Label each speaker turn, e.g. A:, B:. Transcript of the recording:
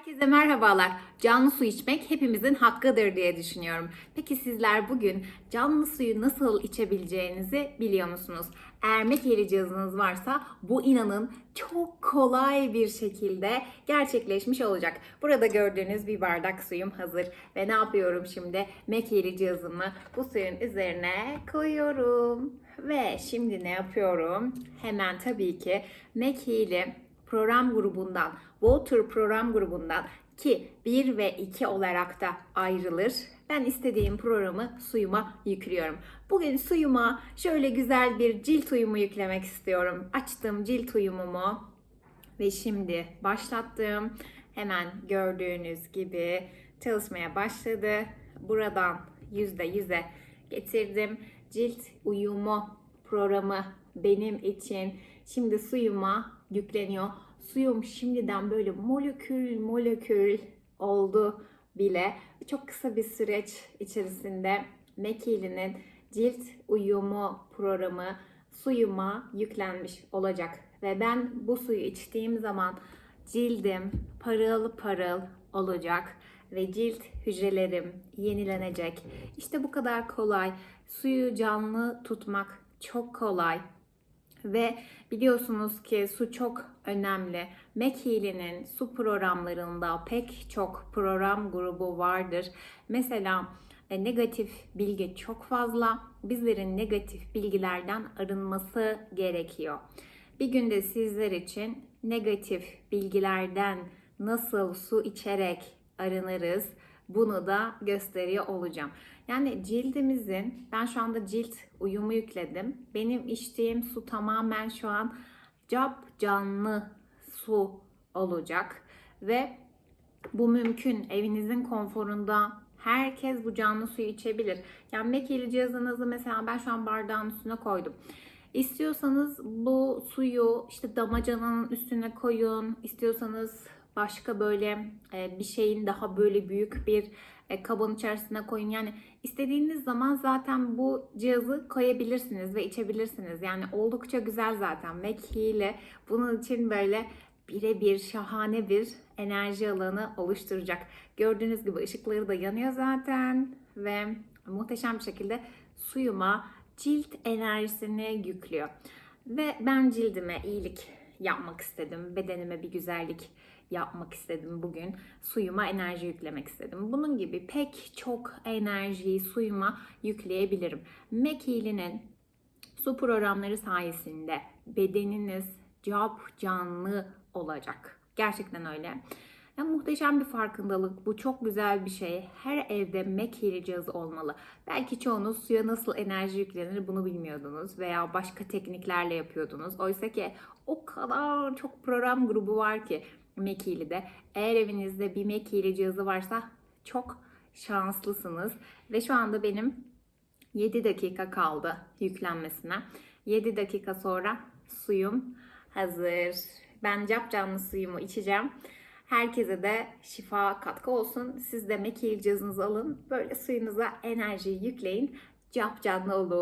A: Herkese merhabalar. Canlı su içmek hepimizin hakkıdır diye düşünüyorum. Peki sizler bugün canlı suyu nasıl içebileceğinizi biliyor musunuz? Eğer Mekeli cihazınız varsa bu inanın çok kolay bir şekilde gerçekleşmiş olacak. Burada gördüğünüz bir bardak suyum hazır. Ve ne yapıyorum şimdi? Mekeli cihazımı bu suyun üzerine koyuyorum. Ve şimdi ne yapıyorum? Hemen tabii ki Mekeli program grubundan, Water program grubundan ki 1 ve 2 olarak da ayrılır. Ben istediğim programı suyuma yüklüyorum. Bugün suyuma şöyle güzel bir cilt uyumu yüklemek istiyorum. Açtım cilt uyumumu ve şimdi başlattım. Hemen gördüğünüz gibi çalışmaya başladı. Buradan %100'e getirdim. Cilt uyumu programı benim için şimdi suyuma yükleniyor. Suyum şimdiden böyle molekül molekül oldu bile. Çok kısa bir süreç içerisinde Mekili'nin cilt uyumu programı suyuma yüklenmiş olacak. Ve ben bu suyu içtiğim zaman cildim parıl parıl olacak ve cilt hücrelerim yenilenecek. İşte bu kadar kolay. Suyu canlı tutmak çok kolay. Ve biliyorsunuz ki su çok önemli. Mekili'nin su programlarında pek çok program grubu vardır. Mesela e, negatif bilgi çok fazla. Bizlerin negatif bilgilerden arınması gerekiyor. Bir günde sizler için negatif bilgilerden nasıl su içerek arınırız bunu da gösteriyor olacağım. Yani cildimizin, ben şu anda cilt uyumu yükledim. Benim içtiğim su tamamen şu an cap canlı su olacak. Ve bu mümkün. Evinizin konforunda herkes bu canlı suyu içebilir. Yani Mekili cihazınızı mesela ben şu an bardağın üstüne koydum. İstiyorsanız bu suyu işte damacananın üstüne koyun. İstiyorsanız başka böyle e, bir şeyin daha böyle büyük bir e, kabın içerisine koyun. Yani istediğiniz zaman zaten bu cihazı koyabilirsiniz ve içebilirsiniz. Yani oldukça güzel zaten. Mac ile bunun için böyle birebir şahane bir enerji alanı oluşturacak. Gördüğünüz gibi ışıkları da yanıyor zaten ve muhteşem bir şekilde suyuma cilt enerjisini yüklüyor. Ve ben cildime iyilik yapmak istedim. Bedenime bir güzellik yapmak istedim bugün. Suyuma enerji yüklemek istedim. Bunun gibi pek çok enerjiyi suyuma yükleyebilirim. Mekili'nin su programları sayesinde bedeniniz cap canlı olacak. Gerçekten öyle. Ya muhteşem bir farkındalık. Bu çok güzel bir şey. Her evde Mekili cihazı olmalı. Belki çoğunuz suya nasıl enerji yüklenir bunu bilmiyordunuz veya başka tekniklerle yapıyordunuz. Oysa ki o kadar çok program grubu var ki Mekili'de. Eğer evinizde bir Mekili cihazı varsa çok şanslısınız. Ve şu anda benim 7 dakika kaldı yüklenmesine. 7 dakika sonra suyum hazır. Ben cap canlı suyumu içeceğim. Herkese de şifa katkı olsun. Siz de Mekil cihazınızı alın. Böyle suyunuza enerjiyi yükleyin. Cap canlı olun.